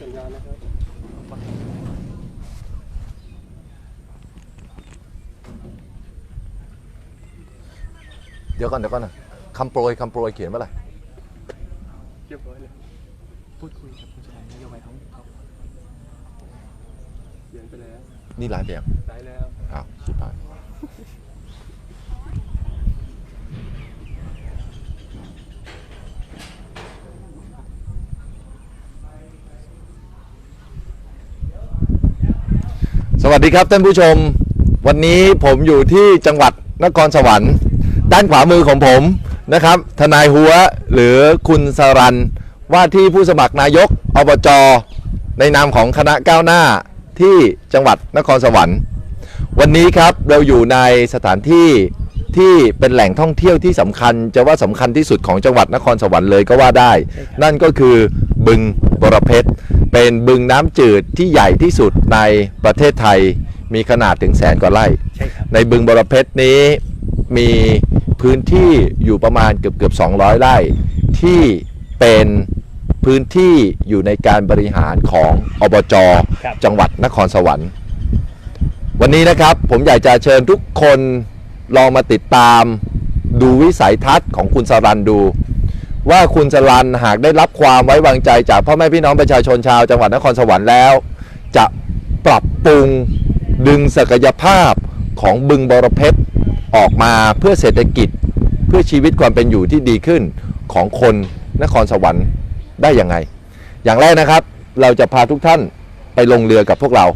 สัญญาณนะครับเดี๋ยวก่อนเดี๋ยวก่อนนะคำโปรยคำโปรยเขียนว่าอะไรเรียบร้อยเลยพูดคุยกับคุณชลันนโยบายท้องท้องเขียนไปแล้ว นี่ไลน์แบบได้แล้วอ้าวชิบหาย วัสดีครับท่านผู้ชม วันนี้ผมอยู่ที่จังหวัดนครสวรรค์ ด้านขวามือของผมนะครับ ทนายหัวหรือคุณสรันว่าที่ผู้สมัครนายกอบจในนามของคณะก้าวหน้าที่จังหวัดนครสวรรค์ วันนี้ครับเราอยู่ในสถานที่ที่เป็นแหล่งท่องเที่ยวที่สำคัญ จะว่าสำคัญที่สุดของจังหวัดนครสวรรค์เลยก็ว่าได้ นั่นก็คือบึง บรเพชร เป็นบึงน้ำจืดที่ใหญ่ที่สุดในประเทศไทยมีขนาดถึงแสนกว่าไร่ ใช่ครับ ในบึงบรเพชรนี้มีพื้นที่อยู่ประมาณเกือบเกือบ200 ไร่ ที่เป็นพื้นที่อยู่ในการบริหารของอบจครับ จังหวัดนครสวรรค์ วันนี้นะครับผมอยากจะเชิญทุกคนลองมาติดตามดูวิสัยทัศน์ของคุณสรันดู ว่าคุณสรันหากได้รับความไว้วางใจจากพ่อแม่พี่น้องประชาชนชาวจังหวัดนครสวรรค์แล้ว จะปรับปรุงดึงศักยภาพของบึงบรเพชรออกมาเพื่อเศรษฐกิจเพื่อชีวิตความเป็นอยู่ที่ดีขึ้นของคนนครสวรรค์ได้ยังไง อย่างแรกนะครับเราจะพาทุกท่านไปลงเรือกับพวกเรา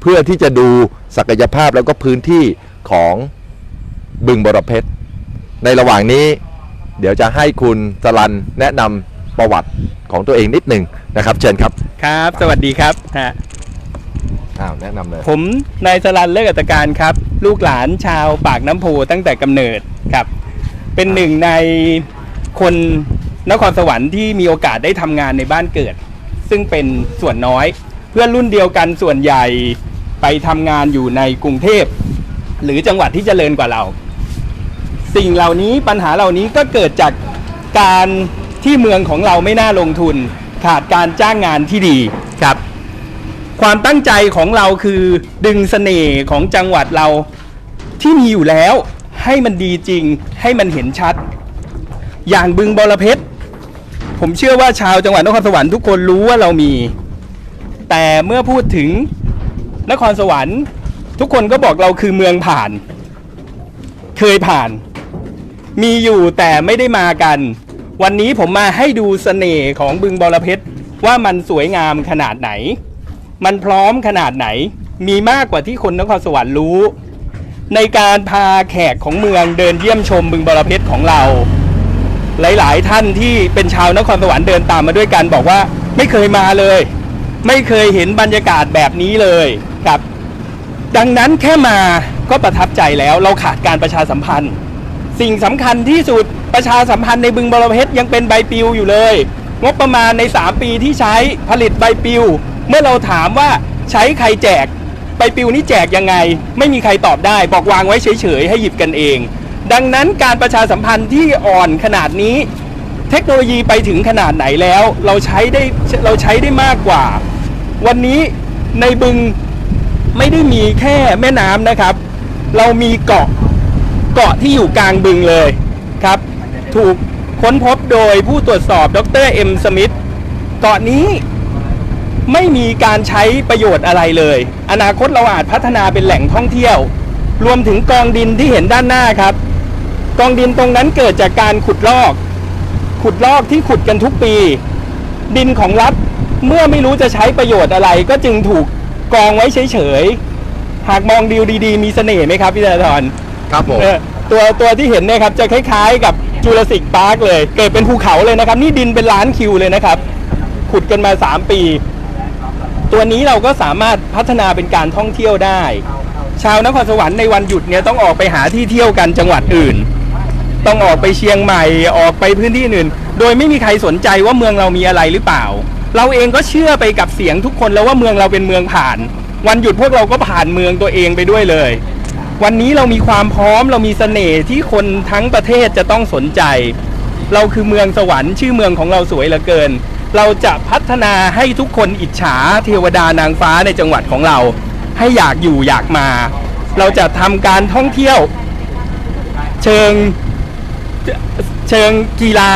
เพื่อที่จะดูศักยภาพแล้วก็พื้นที่ของบึงบรเพชรในระหว่างนี้ เดี๋ยวจะให้คุณสลันแนะนำประวัติของตัวเองนิดหนึ่งนะครับ เชิญครับครับ สวัสดีครับฮะอ้าวแนะนำเลยผมนายสลันเลิกอัตการครับ ลูกหลานชาวปากน้ำโพตั้งแต่กำเนิดครับ เป็นหนึ่งในคนนครสวรรค์ที่มีโอกาสได้ทำงานในบ้านเกิด ซึ่งเป็นส่วนน้อย เพื่อนรุ่นเดียวกันส่วนใหญ่ไปทำงานอยู่ในกรุงเทพ หรือจังหวัดที่เจริญกว่าเรา สิ่งเหล่านี้ปัญหาเหล่านี้ก็เกิดจากการที่เมืองของเราไม่น่าลงทุน ขาดการจ้างงานที่ดีครับ ความตั้งใจของเราคือดึงเสน่ห์ของจังหวัดเราที่มีอยู่แล้ว ให้มันดีจริงให้มันเห็นชัด อย่างบึงบรเพชรผมเชื่อว่าชาวจังหวัดนครสวรรค์ทุกคนรู้ว่าเรามี แต่เมื่อพูดถึงนครสวรรค์ ทุกคนก็บอกเราคือเมืองผ่าน เคยผ่าน มีอยู่แต่ไม่ได้มากัน วันนี้ผมมาให้ดูเสน่ห์ของบึงบอรเพชรว่ามันสวยงามขนาดไหน มันพร้อมขนาดไหน มีมากกว่าที่คนนครสวรรค์รู้ ในการพาแขกของเมืองเดินเยี่ยมชมบึงบอรเพชรของเรา หลายๆ ท่านที่เป็นชาวนครสวรรค์เดินตามมาด้วยกันบอกว่าไม่เคยมาเลย ไม่เคยเห็นบรรยากาศแบบนี้เลยครับ ดังนั้นแค่มาก็ประทับใจแล้วเราขาดการประชาสัมพันธ์ สิ่งสำคัญที่สุดประชาสัมพันธ์ในบึงบรเพชรยังเป็นใบปลิวอยู่เลย งบประมาณใน 3 ปีที่ใช้ผลิตใบปลิว เมื่อเราถามว่าใช้ใครแจก ใบปลิวนี่แจกยังไง ไม่มีใครตอบได้ บอกวางไว้เฉยๆ ให้หยิบกันเอง ดังนั้นการประชาสัมพันธ์ที่อ่อนขนาดนี้ เทคโนโลยีไปถึงขนาดไหนแล้วเราใช้ได้เราใช้ได้มากกว่า วันนี้ในบึงไม่ได้มีแค่แม่น้ำนะครับ เรามีเกาะ เกาะที่อยู่กลางบึงเลยครับ ถูกค้นพบโดยผู้ตรวจสอบดรเอ็มสมิธเกาะนี้ไม่มีการใช้ประโยชน์อะไรเลย อนาคตเราอาจพัฒนาเป็นแหล่งท่องเที่ยว รวมถึงกองดินที่เห็นด้านหน้าครับ กองดินตรงนั้นเกิดจากการขุดลอก ขุดลอกที่ขุดกันทุกปี ดินของรัฐเมื่อไม่รู้จะใช้ประโยชน์อะไร ก็จึงถูกกองไว้เฉยๆ หากมองดิวดีๆ มีเสน่ห์ไหมครับพี่ธนาธร ครับผมเออตัวตัวที่เห็นเนี่ยครับจะคล้ายๆ กับจูราสสิกพาร์คเลย เกิดเป็นภูเขาเลยนะครับ นี่ดินเป็นล้านคิวเลยนะครับ ขุดกันมา 3 ปี ตัวนี้เราก็สามารถพัฒนาเป็นการท่องเที่ยวได้ ชาวนครสวรรค์ในวันหยุดเนี่ยต้องออกไปหาที่เที่ยวกันจังหวัดอื่น ต้องออกไปเชียงใหม่ออกไปพื้นที่อื่น โดยไม่มีใครสนใจว่าเมืองเรามีอะไรหรือเปล่า เราเองก็เชื่อไปกับเสียงทุกคนแล้วว่าเมืองเราเป็นเมืองผ่าน วันหยุดพวกเราก็ผ่านเมืองตัวเองไปด้วยเลย วันนี้เรามีความพร้อมเรามีเสน่ห์ที่คนทั้งประเทศจะต้องสนใจ เราคือเมืองสวรรค์ชื่อเมืองของเราสวยเหลือเกิน เราจะพัฒนาให้ทุกคนอิจฉาเทวดานางฟ้าในจังหวัดของเรา ให้อยากอยู่อยากมา เราจะทำการท่องเที่ยว เชิงเชิงกีฬา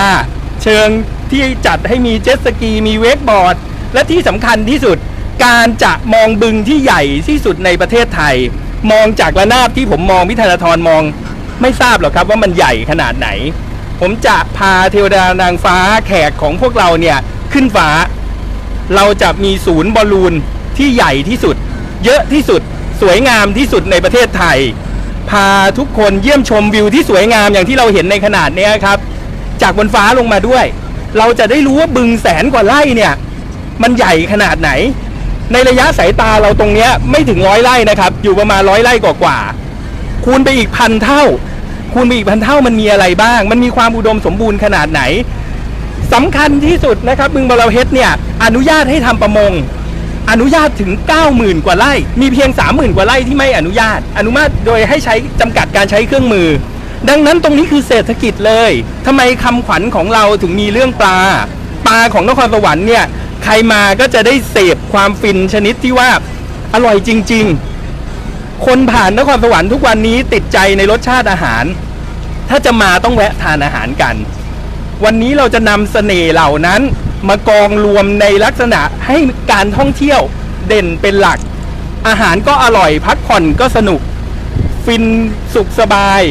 เชิงที่จัดให้มีเจ็ตสกีมีเวกบอร์ด และที่สำคัญที่สุดการจะมองบึงที่ใหญ่ที่สุดในประเทศไทย มองจากระนาบที่ผมมองพิธาธรมอง ไม่ทราบหรอกครับว่ามันใหญ่ขนาดไหน ผมจะพาเทวดานางฟ้าแขกของพวกเราเนี่ยขึ้นฟ้า เราจะมีศูนย์บอลลูนที่ใหญ่ที่สุด เยอะที่สุดสวยงามที่สุดในประเทศไทย พาทุกคนเยี่ยมชมวิวที่สวยงามอย่างที่เราเห็นในขนาดนี้ครับ จากบนฟ้าลงมาด้วย เราจะได้รู้ว่าบึงแสนกว่าไร่เนี่ย มันใหญ่ขนาดไหน ในระยะสายตาเราตรงเนี้ยไม่ถึงร้อยไร่นะครับ อยู่ประมาณร้อยไร่กว่าๆคูณไปอีกพันเท่า คูณไปอีกพันเท่ามันมีอะไรบ้าง มันมีความอุดมสมบูรณ์ขนาดไหนสำคัญที่สุดนะครับบึงบรเพชรเนี่ยอนุญาตให้ทำประมง อนุญาตถึง 90,000 กว่าไร่ มีเพียง 30,000 กว่าไร่ที่ไม่อนุญาต อนุญาตโดยให้ใช้จำกัดการใช้เครื่องมือ ดังนั้นตรงนี้คือเศรษฐกิจเลยทำไมคำขวัญของเราถึงมีเรื่องปลา ปลาของนครสวรรค์เนี่ย ใครมาก็จะได้เสพความฟินชนิดที่ว่าอร่อยจริง ๆ คนผ่านนครสวรรค์ทุกวันนี้ติดใจในรสชาติอาหาร ถ้าจะมาต้องแวะทานอาหารกัน วันนี้เราจะนำเสน่ห์เหล่านั้น มากองรวมในลักษณะให้การท่องเที่ยวเด่นเป็นหลัก อาหารก็อร่อยพักผ่อนก็สนุก ฟินสุขสบาย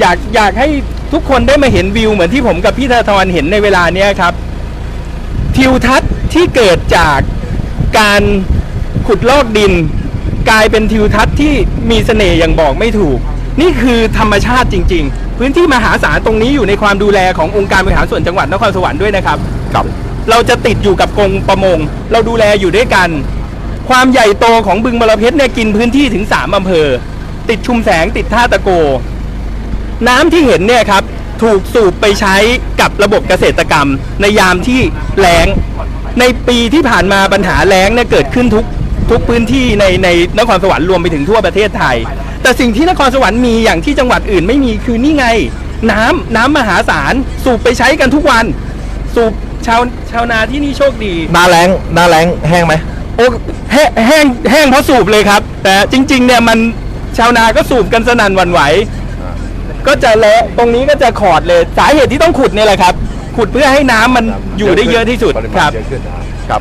อยากอยากให้ทุกคนได้มาเห็นวิวเหมือนที่ผมกับพี่ธาธรเห็นในเวลาเนี้ยครับทิวทัศน์ ที่เกิดจากการขุดลอกดิน กลายเป็นทิวทัศน์ที่มีเสน่ห์อย่างบอกไม่ถูก นี่คือธรรมชาติจริง ๆ พื้นที่มหาศาลตรงนี้อยู่ในความดูแลขององค์การบริหารส่วนจังหวัดนครสวรรค์ด้วยนะครับ ครับ เราจะติดอยู่กับกรมประมง เราดูแลอยู่ด้วยกัน ความใหญ่โตของบึงบรเพชรเนี่ยกินพื้นที่ถึง 3อำเภอ ติดชุมแสงติดท่าตะโก น้ำที่เห็นเนี่ยครับถูกสูบไปใช้กับระบบเกษตรกรรมในยามที่แล้ง ในปีที่ผ่านมาปัญหาแล้งเนี่ยเกิดขึ้นทุกทุกพื้นที่ในในนครสวรรค์รวมไปถึงทั่วประเทศไทย แต่สิ่งที่นครสวรรค์มีอย่างที่จังหวัดอื่นไม่มีคือนี่ไง น้ำน้ำมหาศาลสูบไปใช้กันทุกวัน สูบชาวชาวนาที่นี่โชคดี หน้าแรงหน้าแรงแห้งไหม โอ้แห้งแห้งแห้งเพราะสูบเลยครับ แต่จริง ๆ เนี่ยมันชาวนาก็สูบกันสนั่นหวันไหว ก็จะเละตรงนี้ก็จะขอดเลย สาเหตุที่ต้องขุดเนี่ยแหละครับ ขุดเพื่อให้น้ำมันอยู่ได้เยอะที่สุดปริคมาณรับ เยอะขึ้นครับ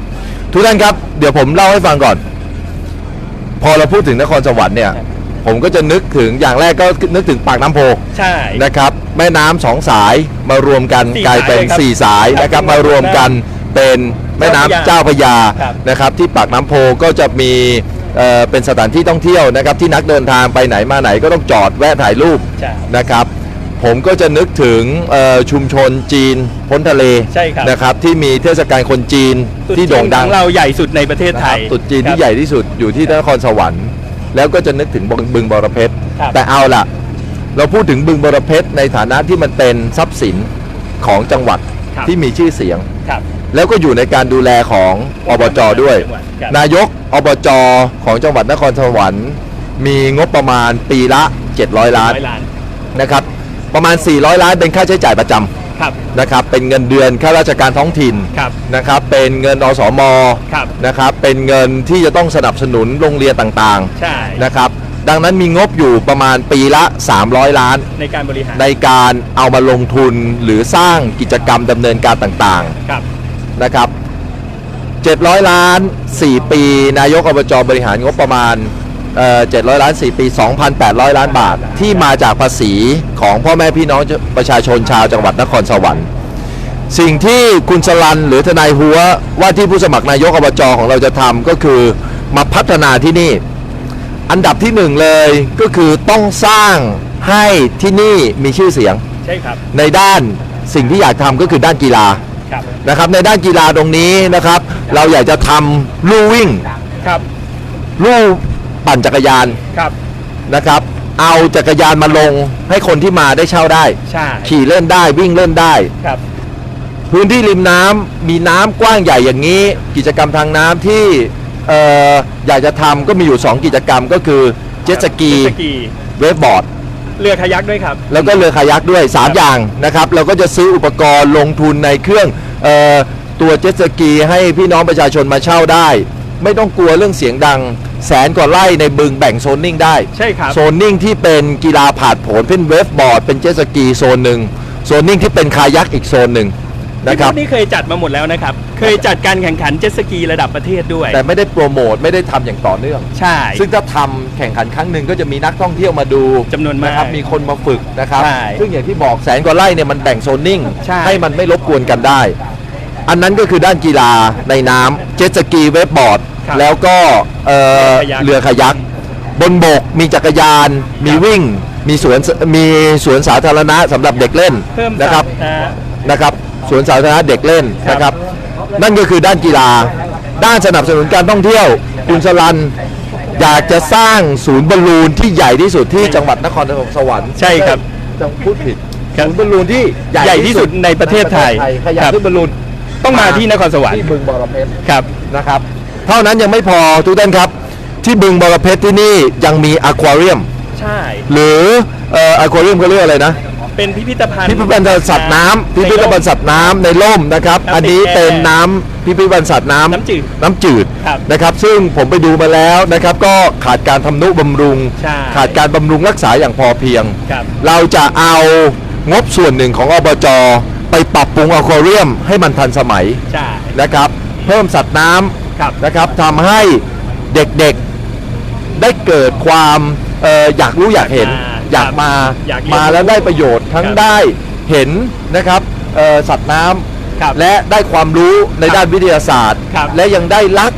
ทุกท่านครับเดี๋ยวผมเล่าให้ฟังก่อน พอเราพูดถึงนครสวรรค์เนี่ย ผมก็จะนึกถึงอย่างแรกก็นึกถึงปากน้ำโพใช่ นะครับ แม่น้ำสองสายมารวมกันสี่กลายเป็นสายเลยครับสี่สายนะครับครับมารวมกันเป็นแม่น้ำเจ้าเจ้าพพระระยายาครับนะครับ ที่ปากน้ำโพก็จะมีเอ่อเป็นสถานที่ท่องเที่ยวนะครับ ที่นักเดินทางไปไหนมาไหนก็ต้องจอดแวะถ่ายรูปใช่ นะครับ ผมก็จะนึกถึงเอ่อชุมชนจีนพ้นทะเลใช่ครับนะครับ ที่มีเทศกาลคนจีนจุที่โด่งดังของเราใหญ่สุดในประเทศไทยนะครับตรุษจีนครัที่บใหญ่ที่สุดอยู่ที่นครสวรรค์แล้วก็จะนึกถึงบึงบึงบรเพชรครับแต่เอาล่ะ เราพูดถึงบึงบรเพชรในฐานะที่มันเป็นทรัพย์สินของจังหวัดครับที่มีชื่อเสียงครับแล้วก็อยู่ในการดูแลของอบจด้วยครับนายกอบจของจังหวัดนครสวรรค์มีงบประมาณปีละ 700 ล้านร้อยล้านนะครับ ประมาณ 400 ล้านเป็นค่าใช้จ่ายประจำครับนะครับ เป็นเงินเดือนข้าราชการท้องถิ่นครับ นะครับ เป็นเงินอสมครับ นะครับ เป็นเงินที่จะต้องสนับสนุนโรงเรียนต่างใช่ ๆนะครับ ดังนั้นมีงบอยู่ประมาณปีละ 300 ล้าน ในการบริหารในการเอามาลงทุนหรือสร้างกิจกรรมดำเนินการต่างครับ ๆนะครับ 700 ล้าน 4 ปี นายกอบจบริหารงบประมาณ เอ่อ700ล้าน 4 ปี 2,800 ล้านบาท ที่มาจากภาษีของพ่อแม่พี่น้องประชาชนชาวจังหวัดนครสวรรค์ สิ่งที่คุณสลันหรือทนายหัวว่าที่ผู้สมัครนายกอบจของเราจะทำก็คือมาพัฒนาที่นี่ อันดับที่หนึ่งเลยก็คือต้องสร้างให้ที่นี่มีชื่อเสียง ใช่ครับ ในด้านสิ่งที่อยากทำก็คือด้านกีฬาครับนะครับในด้านกีฬาตรงนี้นะครับ เราอยากจะทำลู่วิ่งครับลู่ ปั่นจักรยานครับ นะครับ เอาจักรยานมาลงให้คนที่มาได้เช่าได้ ใช่ขี่เล่นได้วิ่งเล่นได้ ครับ พื้นที่ริมน้ำมีน้ำกว้างใหญ่อย่างนี้ กิจกรรมทางน้ำที่เอ่ออยากจะทำก็มีอยู่ 2 กิจกรรมก็คือเจ็ตสกีเจ็ตสกี เวฟบอร์ด เรือคายักด้วยครับ แล้วก็เรือคายักด้วยครับ3อย่างนะครับ เราก็จะซื้ออุปกรณ์ลงทุนในเครื่องเอ่อตัวเจ็ตสกีให้พี่น้องประชาชนมาเช่าได้ ไม่ต้องกลัวเรื่องเสียงดัง แสนกว่าไร่ในบึงแบ่งโซนนิ่งได้ใช่ครับโซนนิ่งที่เป็นกีฬาผาดโผนเป็นเวฟบอร์ดเป็นเจ็ตสกีโซนหนึ่งโซนนิ่งที่เป็นคายักอีกโซนหนึ่งนะครับที่นี่เคยจัดมาหมดแล้วนะครับ เคยจัดการแข่งขันเจ็ตสกีระดับประเทศด้วย แต่ไม่ได้โปรโมทไม่ได้ทำอย่างต่อเนื่อง ใช่ ซึ่งถ้าทำแข่งขันครั้งหนึ่งก็จะมีนักท่องเที่ยวมาดูจำนวนมากนะครับมีคนมาฝึกนะครับ ใช่ซึ่งอย่างที่บอกแสนกว่าไร่เนี่ยมันแบ่งโซนนิ่งใช่ให้มันไม่รบกวนกันได้ อันนั้นก็คือด้านกีฬาในน้ำเจ็ตสกีเวฟบอร์ด ครับแล้วก็เอ่อเรือคายัก เรือคายัก บนบกมีจักรยาน มีวิ่ง มีสวนมีสวนสาธารณะสำหรับเด็กเล่นเพิ่มนะครับสัตว์นะนะครับสวนสาธารณะเด็กเล่นครับ นะครับ นั่นก็คือด้านกีฬา ด้านสนับสนุนการท่องเที่ยว คุณสลันอยากจะสร้างศูนย์บอลลูนที่ใหญ่ที่สุดที่จังหวัดนครสวรรค์ใช่ครับจังพูดผิดครับศูนย์บอลลูนที่ใหญ่ที่สุดในประเทศไทยขยายครับ ขึ้นบอลลูน ต้องมาที่นครสวรรค์ที่บึงบรเพชรครับนะครับ เท่านั้นยังไม่พอทุกท่านครับ ที่บึงบรเพชรที่นี่ยังมีอควาเรียม ใช่ หรือเอ่ออควาเรียมเขาเรียกอะไรนะเป็นพิพิธภัณฑ์พิพิธภัณฑ์สัตว์น้ำพิพิธภัณฑ์สัตว์น้ำในร่มนะครับน้ำอันนี้ติดแอร์เป็นน้ำพิพิธภัณฑ์สัตว์น้ำน้ำจืดน้ำจืดครับนะครับ ซึ่งผมไปดูมาแล้วนะครับ ก็ขาดการทำนุบำรุงใช่ขาดการบำรุงรักษาอย่างพอเพียงครับเราจะเอางบส่วนหนึ่งของอบจ ไปปรับปรุงอควาเรียมให้มันทันสมัยใช่นะครับ เพิ่มสัตว์น้ำครับนะครับทำให้เด็กๆได้เกิดความเอ่ออยากรู้อยากเห็นอยากมาอยากเรียนมาแล้วได้ประโยชน์ทั้งครับได้เห็นนะครับเอ่อสัตว์น้ำครับและได้ความรู้ในครับด้านวิทยาศาสตร์ ครับและยังได้รัก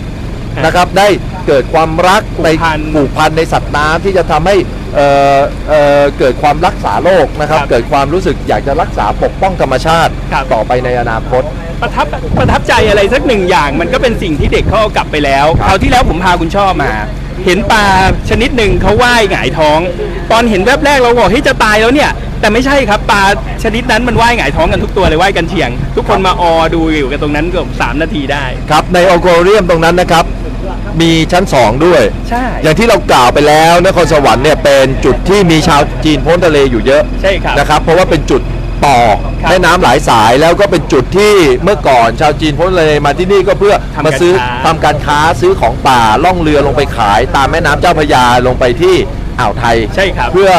ครับนะครับได้เกิดความรักผูกในพัน ผูกพันในสัตว์น้ำที่จะทำให้ เอ่อเอ่อเกิดความรักษาโลกนะครับครับ เกิดความรู้สึกอยากจะรักษาปกป้องธรรมชาติครับต่อไปในอนาคต ประทับประทับใจอะไรสักหนึ่งอย่าง มันก็เป็นสิ่งที่เด็กเขาเอากลับไปแล้วคราวที่แล้วผมพาคุณช่อมา เห็นปลาชนิดหนึ่งเขาว่ายหงายท้อง ตอนเห็นแวบแรกเราบอกเฮ้ยจะตายแล้วเนี่ยแต่ไม่ใช่ครับปลาชนิดนั้นมันว่ายหงายท้องกันทุกตัวเลยว่ายกันเฉียง ทุกคนมาออดูอยู่กันตรงนั้นเกือบสามนาทีได้ครับในออโกเรียมตรงนั้นนะครับ มีชั้น 2 ด้วย ใช่ อย่างที่เรากล่าวไปแล้วนครสวรรค์เนี่ยเป็นจุดที่มีชาวจีนพ้นทะเลอยู่เยอะใช่ครับนะครับ เพราะว่าเป็นจุดต่อครับแม่น้ำหลายสายแล้วก็เป็นจุดที่เมื่อก่อนชาวจีนพ้นทะเลมาที่นี่ก็เพื่อทำมาซื้อการค้าทำการค้าซื้อของป่าล่องเรือลงไปขาย ตามแม่น้ำเจ้าพระยาลงไปที่อ่าวไทยใช่ครับเพื่อ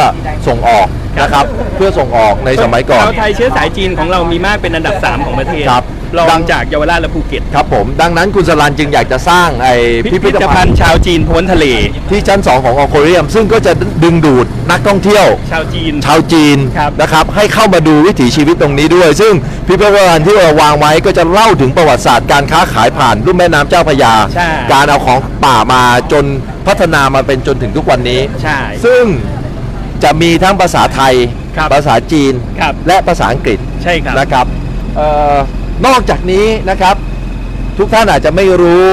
ส่งออกนะครับเพื่อส่งออกในสมัยก่อนชาวไทยเชื้อสายจีนของเรามีมากเป็นอันดับ 3 ของประเทศครับ รอดังงจากเยาวราชและภูเก็ต ครับผม ดังนั้นคุณสลันจึงอยากจะสร้างไอ้พิพิพิพิธธภัภัณณฑ์ฑ์ชาวจีนพ้นทะเลที่ชั้น 2 ของออโคเรียม ซึ่งก็จะดึงดูดนักท่องเที่ยว ชาวจีน ชาวจีนครับนะครับให้เข้ามาดูวิถีชีวิตตรงนี้ด้วย ซึ่งพิพิธภัณฑ์ที่เราวางไว้ก็จะเล่าถึงประวัติศาสตร์การค้าขายผ่านรุ่มแม่น้ำเจ้าพระยาใช่การเอาของป่ามาจนพัฒนามาเป็นจนถึงทุกวันนี้ใช่ซึ่งจะมีทั้งภาษาไทยครับภาษาจีนครับและภาษาอังกฤษ ใช่ครับ นะครับเออ นอกจากนี้นะครับ ทุกท่านอาจจะไม่รู้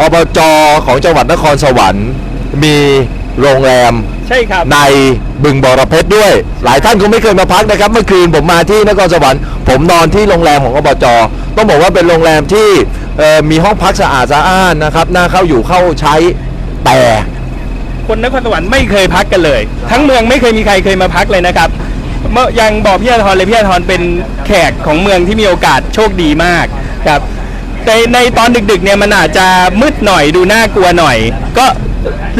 อบจของจังหวัดนครสวรรค์ มีโรงแรมใช่ครับ ในบึงบรเพชรด้วย หลายท่านคงไม่เคยมาพักนะครับ เมื่อคืนผมมาที่นครสวรรค์ผมนอนที่โรงแรมของอบจต้องบอกว่าเป็นโรงแรมที่เอ่อมีห้องพักสะอาดสะอ้านนะครับน่าเข้าอยู่เข้าใช้แต่คนนครสวรรค์ไม่เคยพักกันเลย ทั้งเมืองไม่เคยมีใครเคยมาพักเลยนะครับ เมื่อยังบอกพี่อาทรเลยพี่อาทรเป็นแขกของเมืองที่มีโอกาสโชคดีมากครับแต่ในตอนดึกๆเนี่ยมันอาจจะมืดหน่อยดูน่ากลัวหน่อย ก็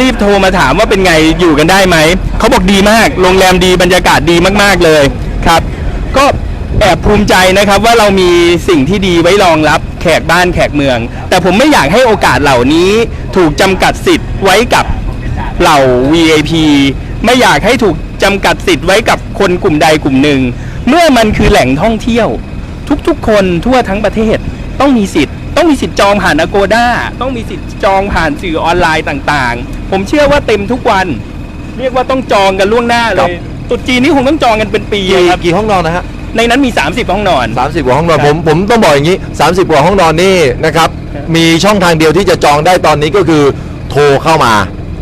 รีบโทรมาถามว่าเป็นไงอยู่กันได้ไหมเขาบอกดีมากโรงแรมดีบรรยากาศดีมากๆเลยครับ ก็แอบภูมิใจนะครับว่าเรามีสิ่งที่ดีไว้รองรับแขกบ้านแขกเมือง แต่ผมไม่อยากให้โอกาสเหล่านี้ถูกจำกัดสิทธิ์ไว้กับเหล่า VIP ไม่อยากให้ถูก จำกัดสิทธิ์ไว้กับคนกลุ่มใดกลุ่มหนึ่ง เมื่อมันคือแหล่งท่องเที่ยว ทุกๆ คนทั่วทั้งประเทศต้องมีสิทธิ์ต้องมีสิทธิ์จองผ่าน Agoda ต้องมีสิทธิ์จองผ่านสื่อออนไลน์ต่างๆ ผมเชื่อว่าเต็มทุกวัน เรียกว่าต้องจองกันล่วงหน้าเลครัยบตรุษจีนนี่คงต้องจองกันเป็นปีกี่ครับกี่ห้องนอนนะฮะในนั้นมี 30 ห้องนอน 30 กว่าห้องนอนครับผมผมต้องบอกอย่างนี้ 30 กว่าห้องนอนนี่นะครับครับ มีช่องทางเดียวที่จะจองได้ตอนนี้ก็คือโทรเข้ามา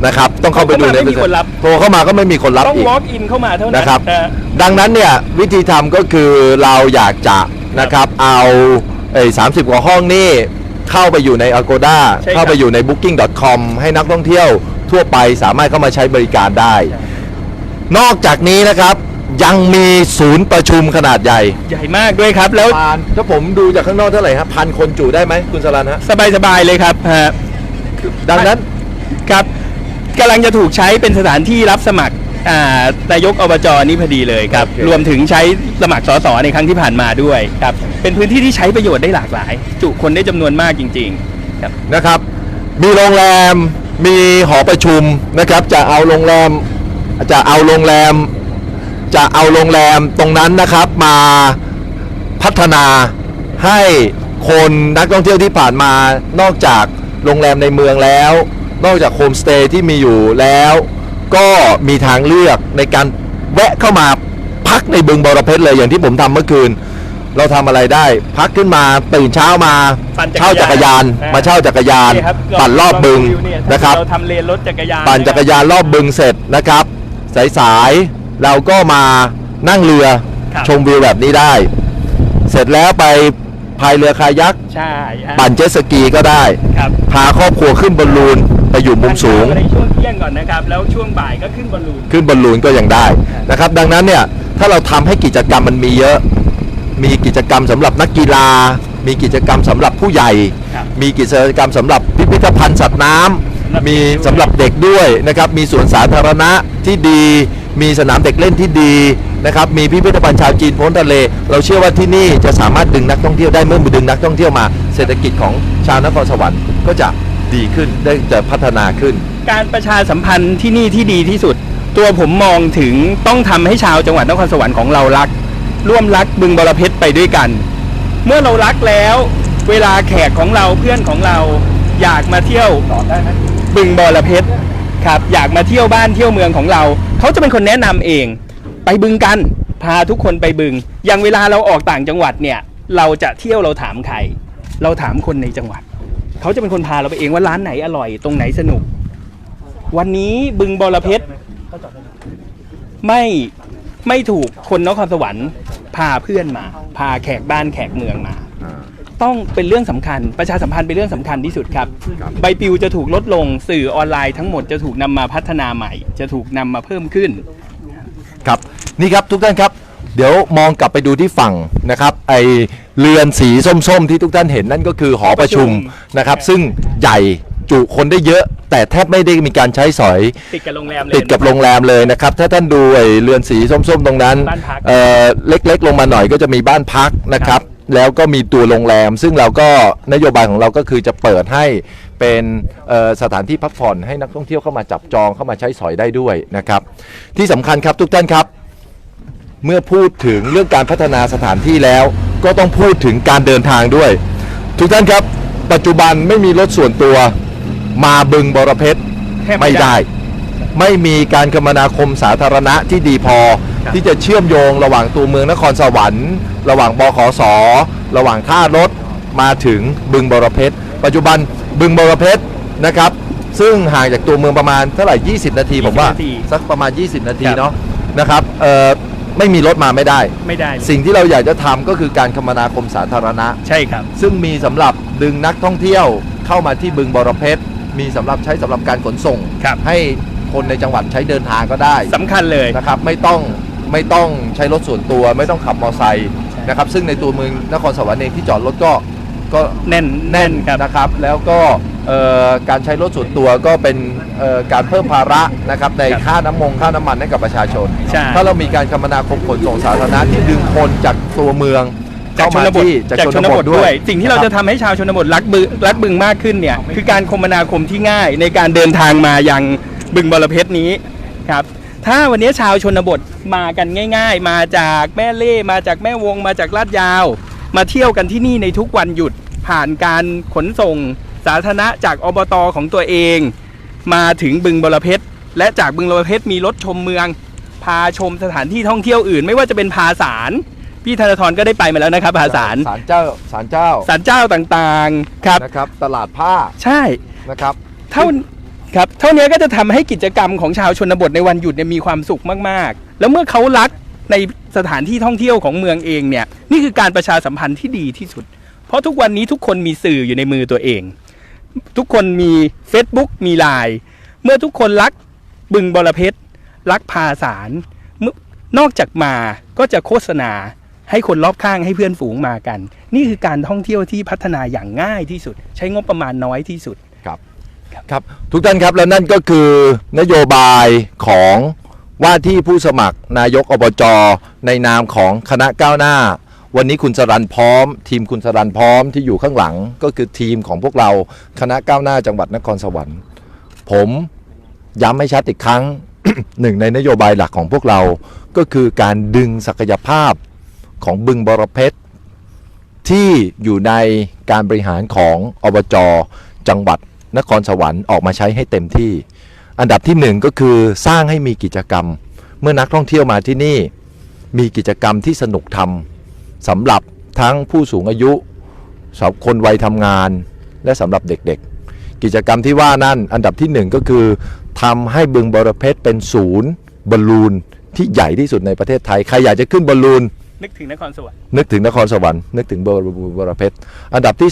นะครับ ต้องเข้าไปดูในโทรเข้ามาไม่มีคนรับ โทรเข้ามาก็ไม่มีคนรับต้องอีก walk in เข้ามาเท่านั้นนะครับนะดังนั้นเนี่ยวิธีทำก็คือเราอยากจะนะครับเอาไอ้สามสิบกว่าห้องนี่เข้าไปอยู่ใน Agoda ใช่ครับเข้าไปอยู่ใน booking.com ให้นักท่องเที่ยวทั่วไปสามารถเข้ามาใช้บริการได้นอกจากนี้นะครับยังมีศูนย์ประชุมขนาดใหญ่ใหญ่มากด้วยครับ แล้วปานถ้าผมดูจากข้างนอกเท่าไหร่ฮะพันคนจุได้ไหมคุณสรันฮะสบายๆเลยครับฮะดังนั้น ครับ กำลังจะถูกใช้เป็นสถานที่รับสมัครอ่านายกอบจนี่พอดีเลยครับ โอเค รวมถึงใช้สมัครสสในครั้งที่ผ่านมาด้วยครับ เป็นพื้นที่ที่ใช้ประโยชน์ได้หลากหลาย จุคนได้จำนวนมากจริง ๆ ครับ นะครับ มีโรงแรม มีหอประชุมนะครับ จะเอาโรงแรม จะเอาโรงแรม จะเอาโรงแรมตรงนั้นนะครับมาพัฒนาให้คนนักท่องเที่ยวที่ผ่านมานอกจากโรงแรมในเมืองแล้ว นอกจากโฮมสเตย์ที่มีอยู่แล้ว ก็มีทางเลือกในการแวะเข้ามาพักในบึงบรเพชรเลยอย่างที่ผมทำเมื่อคืน เราทำอะไรได้ พักขึ้นมาตื่นเช้ามาปั่นจักรยานเช่าจักรยาน อ่าม มาเช่าจักรยานนี่ครับปั่นรอบบึงลเยนะครับ เราทำเลนรถจักรยานปั่นจักรยานรอบบึงเสร็จนะครับ สายๆเราก็มานั่งเรือครับชมวิวแบบนี้ได้ เสร็จแล้วไปพายเรือคายัก ใช่ฮะปั่นเจ็ตสกีก็ได้ ครับ พาครอบครัวขึ้นบอลลูน ไปอยู่มุมสูงทานข้าวในช่วงเที่ยงก่อนนะครับ แล้วช่วงบ่ายก็ขึ้นบอลลูน ขึ้นบอลลูนก็ยังได้นะครับ ดังนั้นเนี่ยถ้าเราทำให้กิจกรรมมันมีเยอะ มีกิจกรรมสำหรับนักกีฬา มีกิจกรรมสำหรับผู้ใหญ่ครับมีกิจกรรมสำหรับพิพิธภัณฑ์สัตว์น้ำมีสำหรับเด็กด้วยนะครับ มีสวนสาธารณะที่ดี มีสนามเด็กเล่นที่ดีนะครับ มีพิพิธภัณฑ์ชาวจีนพ้นทะเล เราเชื่อว่าที่นี่จะสามารถดึงนักท่องเที่ยวได้เมื่อดึงนักท่องเที่ยวมา เศรษฐกิจของชาวนครสวรรค์ก็จะ ดีขึ้นได้จะพัฒนาขึ้น การประชาสัมพันธ์ที่นี่ที่ดีที่สุด ตัวผมมองถึงต้องทำให้ชาวจังหวัดนครสวรรค์ของเรารัก ร่วมรักบึงบรเพชรไปด้วยกัน เมื่อเรารักแล้ว เวลาแขกของเราเพื่อนของเราอยากมาเที่ยวบึงบรเพชรครับอยากมาเที่ยวบ้านเที่ยวเมืองของเรา เขาจะเป็นคนแนะนำเอง ไปบึงกันพาทุกคนไปบึง อย่างเวลาเราออกต่างจังหวัดเนี่ย เราจะเที่ยวเราถามใคร เราถามคนในจังหวัด เขาจะเป็นคนพาเราไปเองว่าร้านไหนอร่อยตรงไหนสนุก วันนี้บึงบรเพชรไม่ไม่ถูกคนนครสวรรค์พาเพื่อนมา พาแขกบ้านแขกเมืองมา ต้องเป็นเรื่องสำคัญ ประชาสัมพันธ์เป็นเรื่องสำคัญที่สุดครับ ใบปลิวจะถูกลดลงสื่อออนไลน์ทั้งหมดจะถูกนำมาพัฒนาใหม่ จะถูกนำมาเพิ่มขึ้น ครับนี่ครับทุกท่านครับ เดี๋ยวมองกลับไปดูที่ฝั่งนะครับ ไอเรือนสีส้มๆ ที่ทุกท่านเห็นนั่นก็คือหอประชุมหอประชุมนะครับ ซึ่งใหญ่จุคนได้เยอะ แต่แทบไม่ได้มีการใช้สอย ติดกับโรงแรมเลย ติดกับโรงแรมเลยนะครับ ถ้าท่านดูไอเรือนสีส้มๆ ตรงนั้นบ้านพัก เอ่อเล็กๆ ลงมาหน่อยก็จะมีบ้านพักนะครับ แล้วก็มีตัวโรงแรม ซึ่งเราก็นโยบายของเราก็คือจะเปิดให้เป็นเอ่อสถานที่พักผ่อนให้นักท่องเที่ยวเข้ามาจับจองเข้ามาใช้สอยได้ด้วยนะครับ ที่สำคัญครับทุกท่านครับ เมื่อพูดถึงเรื่องการพัฒนาสถานที่แล้ว ก็ต้องพูดถึงการเดินทางด้วย ทุกท่านครับ ปัจจุบันไม่มีรถส่วนตัวมาบึงบรเพชรแทบไม่ไม่ได้ ได้ ไม่มีการคมนาคมสาธารณะที่ดีพอ ครับ ที่จะเชื่อมโยงระหว่างตัวเมืองนครสวรรค์ ระหว่างบขส ระหว่างท่ารถมาถึงบึงบรเพชรปัจจุบันบึงบรเพชรนะครับ ซึ่งห่างจากตัวเมืองประมาณเท่าไหร่ 20 นาทีผมว่านาทีสักประมาณ 20 นาทีครับ เนาะนะครับเอ่อ ไม่มีรถมาไม่ได้ ไม่ได้เลยสิ่งที่เราอยากจะทำก็คือการคมนาคมสาธารณะ ใช่ครับ ซึ่งมีสำหรับดึงนักท่องเที่ยวเข้ามาที่บึงบรเพชรมีสำหรับใช้สำหรับการขนส่ง ครับ ให้คนในจังหวัดใช้เดินทางก็ได้สำคัญเลย นะครับไม่ต้องไม่ต้องใช้รถส่วนตัว ไม่ต้องขับมอเตอร์ไซค์นะครับซึ่งในตัวเมืองนครสวรรค์เองที่จอดรถก็ก็แน่นแน่นครับ นะครับ แล้วก็เอ่อ การใช้รถส่วนตัวก็เป็นเอ่อการเพิ่มภาระนะครับในครับค่าน้ำมงค่าน้ำมันให้กับประชาชนใช่ถ้าเรามีการคมนาคมขนส่งสาธารณะที่ดึงคนจากตัวเมืองจากเข้าชมานบทที่จากชนบทด้วย สิ่งที่เราจะทำให้ชาวชนบทรักบึงรักบึงมากขึ้นเนี่ยคือการคมนาคมที่ง่ายในการเดินทางมายังบึงบรเพชรนี้ครับถ้าวันนี้ชาวชนบทมากันง่าย ๆ มาจากแม่เล่มาจากแม่วง มาจากลาดยาว มาเที่ยวกันที่นี่ในทุกวันหยุดผ่านการขนส่ง สาธารณะจากอบตของตัวเอง มาถึงบึงบรเพชรและจากบึงบรเพชรมีรถชมเมือง พาชมสถานที่ท่องเที่ยวอื่น ไม่ว่าจะเป็นพาสารพี่ธนาธรก็ได้ไปมาแล้วนะครับพาสารศาลเจ้าศาลเจ้าศาลเจ้าต่างๆครับนะครับ ตลาดผ้าใช่นะครับเท่าครับเท่านี้ก็จะทำให้กิจกรรมของชาวชนบทในวันหยุดเนี่ยมีความสุขมากๆ แล้วเมื่อเขารักในสถานที่ท่องเที่ยวของเมืองเองเนี่ยนี่คือการประชาสัมพันธ์ที่ดีที่สุด เพราะทุกวันนี้ทุกคนมีสื่ออยู่ในมือตัวเอง ทุกคนมี Facebook มีไลน์เมื่อทุกคนรักบึงบรเพชรรักพาสารเมื่อนอกจากมาก็จะโฆษณาให้คนรอบข้างให้เพื่อนฝูงมากัน นี่คือการท่องเที่ยวที่พัฒนาอย่างง่ายที่สุด ใช้งบประมาณน้อยที่สุดครับครับ ทุกท่านครับแล้วนั่นก็คือนโยบายของว่าที่ผู้สมัครนายกอบจ ในนามของคณะก้าวหน้า วันนี้คุณสรันพร้อม ทีมคุณสรันพร้อมที่อยู่ข้างหลังก็คือทีมของพวกเราคณะก้าวหน้าจังหวัดนครสวรรค์ ผมย้ำให้ชัดอีกครั้ง หนึ่งในนโยบายหลักของพวกเราก็คือการดึงศักยภาพของบึงบรเพชรที่อยู่ในการบริหารของอบจจังหวัดนครสวรรค์ออกมาใช้ให้เต็มที่ อันดับที่หนึ่งก็คือสร้างให้มีกิจกรรม เมื่อนักท่องเที่ยวมาที่นี่ มีกิจกรรมที่สนุกทำ สำหรับทั้งผู้สูงอายุสำหรับคนวัยทำงาน และสำหรับเด็กๆ กิจกรรมที่ว่านั่นอันดับที่หนึ่งก็คือทำให้บึงบรเพชรเป็นศูนย์บอลลูนที่ใหญ่ที่สุดในประเทศไทย ใครอยากจะขึ้นบอลลูน นึกถึงนครสวรรค์นึกถึงนครสวรรค์นึกถึงบรบรเพชรอันดับที่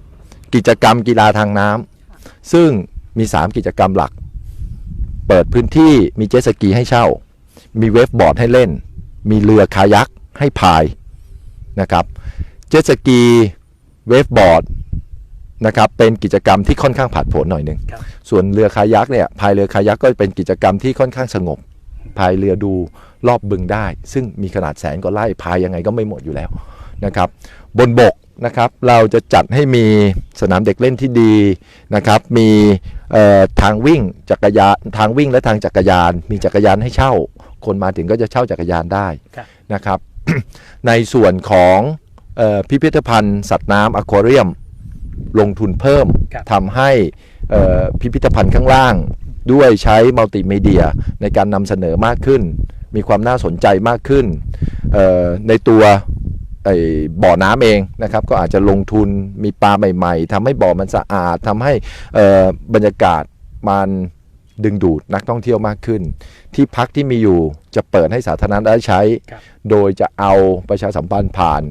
2กิจกรรมกีฬาทางน้ำซึ่งมี 3 กิจกรรมหลัก เปิดพื้นที่มีเจ็ตสกีให้เช่า มีเวฟบอร์ดให้เล่น มีเรือคายักให้พาย นะครับเจ็ตสกีเวฟบอร์ดนะครับเป็นกิจกรรมที่ค่อนข้างผาดโผนหน่อยหนึ่งครับส่วนเรือคายักเนี่ยพายเรือคายักก็เป็นกิจกรรมที่ค่อนข้างสงบพายเรือดูรอบบึงได้ ซึ่งมีขนาดแสนกว่าไร่พายยังไงก็ไม่หมดอยู่แล้วนะครับบนบกนะครับเราจะจัดให้มีสนามเด็กเล่นที่ดีนะครับมีเอ่อทางวิ่งจักรยานทางวิ่งและทางจักรยาน มีจักรยานให้เช่า คนมาถึงก็จะเช่าจักรยานได้ครับนะครับ ในส่วนของเออพิพิธภัณฑ์สัตว์น้ำอควาเรียมลงทุนเพิ่มครับทำให้เอ่อพิพิธภัณฑ์ข้างล่าง ด้วยใช้มัลติมีเดียในการนำเสนอมากขึ้น มีความน่าสนใจมากขึ้นเอ่อในตัวไอ้บ่อน้ำเองนะครับก็อาจจะลงทุนมีปลาใหม่ ๆทำให้บ่อมันสะอาดทำให้เอ่อบรรยากาศมัน ดึงดูดนักท่องเที่ยวมากขึ้น ที่พักที่มีอยู่จะเปิดให้สาธารณะได้ใช้ครับโดยจะเอาประชาสัมพันธ์ผ่าน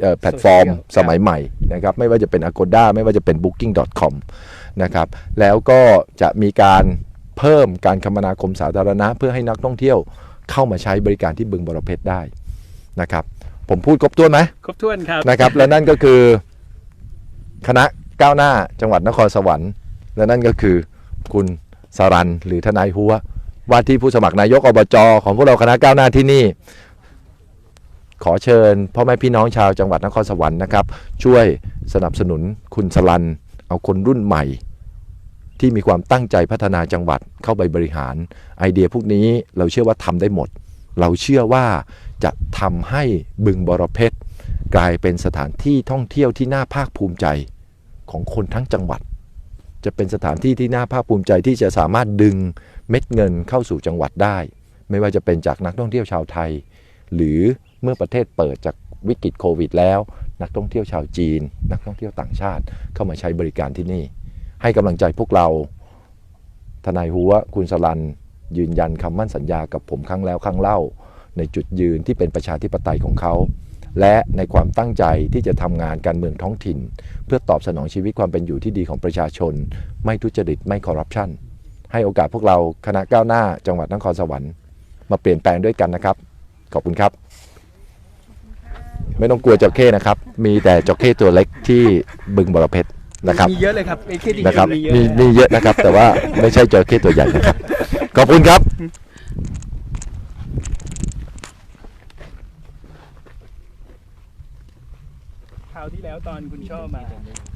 เอ่อแพลตฟอร์มโซเชียลสมัยใหม่นะครับไม่ว่าจะเป็น Agoda ไม่ว่าจะเป็น Booking.com นะครับแล้วก็จะมีการเพิ่มการคมนาคมสาธารณะ เพื่อให้นักท่องเที่ยวเข้ามาใช้บริการที่บึงบรเพชรได้นะครับผมพูดครบถ้วนไหมครบถ้วนครับนะครับ และนั่นก็คือคณะก้าวหน้าจังหวัดนครสวรรค์ และนั่นก็คือคุณ สรันหรือทนายหัวว่าที่ผู้สมัครนายกอบจของพวกเราคณะก้าวหน้าที่นี่ ขอเชิญพ่อแม่พี่น้องชาวจังหวัดนครสวรรค์นะครับ ช่วยสนับสนุนคุณสลัน เอาคนรุ่นใหม่ ที่มีความตั้งใจพัฒนาจังหวัดเข้าไปบริหาร ไอเดียพวกนี้เราเชื่อว่าทำได้หมด เราเชื่อว่าจะทำให้บึงบรเพชรกลายเป็นสถานที่ท่องเที่ยวที่น่าภาคภูมิใจของคนทั้งจังหวัด จะเป็นสถานที่ที่น่าภาคภูมิใจที่จะสามารถดึงเม็ดเงินเข้าสู่จังหวัดได้ ไม่ว่าจะเป็นจากนักท่องเที่ยวชาวไทย หรือเมื่อประเทศเปิดจากวิกฤตโควิด แล้ว นักท่องเที่ยวชาวจีน นักท่องเที่ยวต่างชาติเข้ามาใช้บริการที่นี่ ให้กำลังใจพวกเราทนายหัวคุณสลัน ยืนยันคำมั่นสัญญากับผมครั้งแล้วครั้งเล่า ในจุดยืนที่เป็นประชาธิปไตยของเขา และในความตั้งใจที่จะทำงานการเมืองท้องถิ่น เพื่อตอบสนองชีวิตความเป็นอยู่ที่ดีของประชาชน ไม่ทุจริตไม่คอร์รัปชันให้โอกาสพวกเราคณะก้าวหน้าจังหวัดนครสวรรค์มาเปลี่ยนแปลงด้วยกันนะครับ ขอบคุณครับ ไม่ต้องกลัวจระเข้นะครับ มีแต่จระเข้ตัวเล็กที่บึงบรเพชรนะครับ มีเยอะเลยครับไอ้ที่ดีนะครับมีเยอะมีมีเยอะนะครับ แต่ว่าไม่ใช่จระเข้ตัวใหญ่นะครับ ขอบคุณครับ ราวที่แล้วตอนคุณชอบมา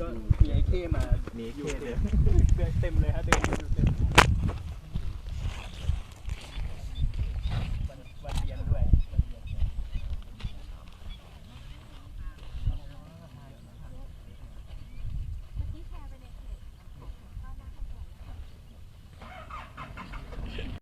ก็มีไอ้เคมามีอยู่เต็มเลยฮะเต็มเต็ม